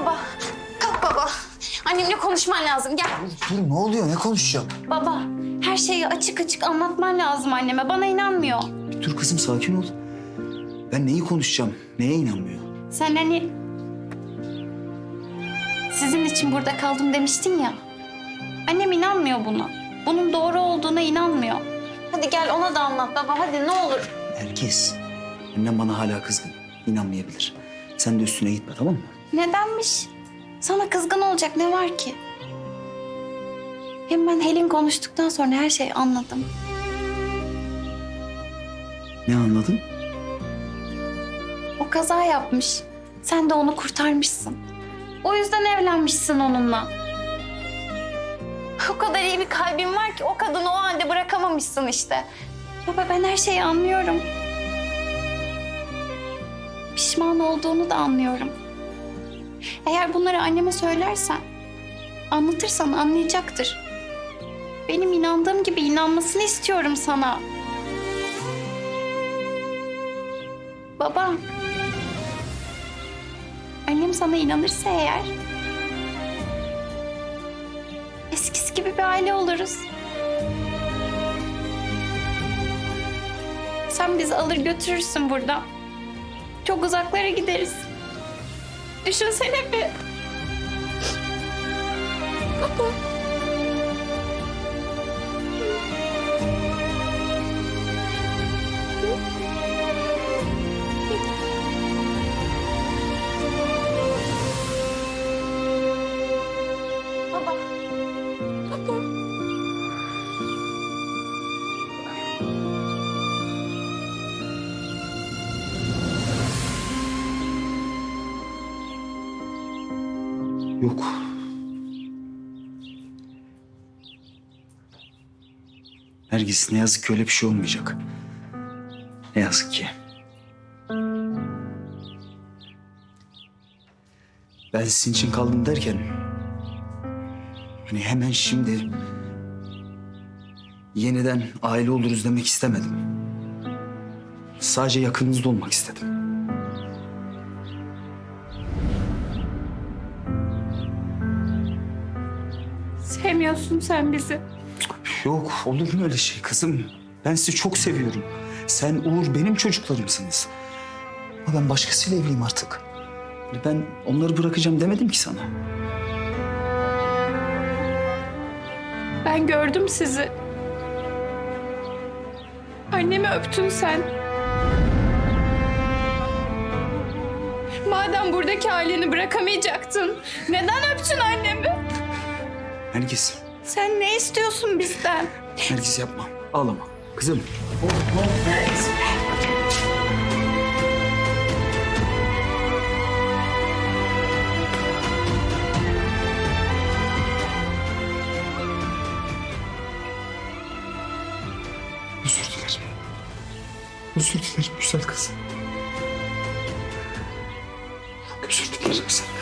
Baba, kalk baba. Annemle konuşman lazım. Gel. Dur ne oluyor ne konuşacağım? Baba, her şeyi açık açık anlatman lazım anneme. Bana inanmıyor. Bir dur kızım sakin ol. Ben neyi konuşacağım? Neye inanmıyor? Sen hani... Sizin için burada kaldım demiştin ya. Annem inanmıyor buna. Bunun doğru olduğuna inanmıyor. Hadi gel ona da anlat baba. Hadi ne olur. Herkes. Annem bana hala kızgın. İnanmayabilir. Sen de üstüne gitme tamam mı? Nedenmiş? Sana kızgın olacak ne var ki? Hem ben Helin konuştuktan sonra her şeyi anladım. Ne anladın? O kaza yapmış. Sen de onu kurtarmışsın. O yüzden evlenmişsin onunla. O kadar iyi bir kalbin var ki o kadını o halde bırakamamışsın işte. Baba ben her şeyi anlıyorum. Pişman olduğunu da anlıyorum. Eğer bunları anneme söylersen, anlatırsan anlayacaktır. Benim inandığım gibi inanmasını istiyorum sana. Baba. Annem sana inanırsa eğer... Eskisi gibi bir aile oluruz. Sen bizi alır götürürsün buradan. Çok uzaklara gideriz. Düşünsene bir. Baba. Baba. Yok. Nergis ne yazık ki öyle bir şey olmayacak. Ne yazık ki. Ben sizin için kaldım derken... Hani hemen şimdi... Yeniden aile oluruz demek istemedim. Sadece yakınınızda olmak istedim. Sevmiyorsun sen bizi. Yok olur mu öyle şey kızım? Ben sizi çok seviyorum. Sen Uğur benim çocuklarımsınız. Ama ben başkasıyla evliyim artık. Ben onları bırakacağım demedim ki sana. Ben gördüm sizi. Annemi öptün sen. Madem buradaki aileni bırakamayacaktın, neden öptün annemi? Nergis, Sen ne istiyorsun bizden? Nergis yapma. Ağlama. Kızım. Özür dilerim. Özür dilerim güzel kızım. Çok özür dilerim senden.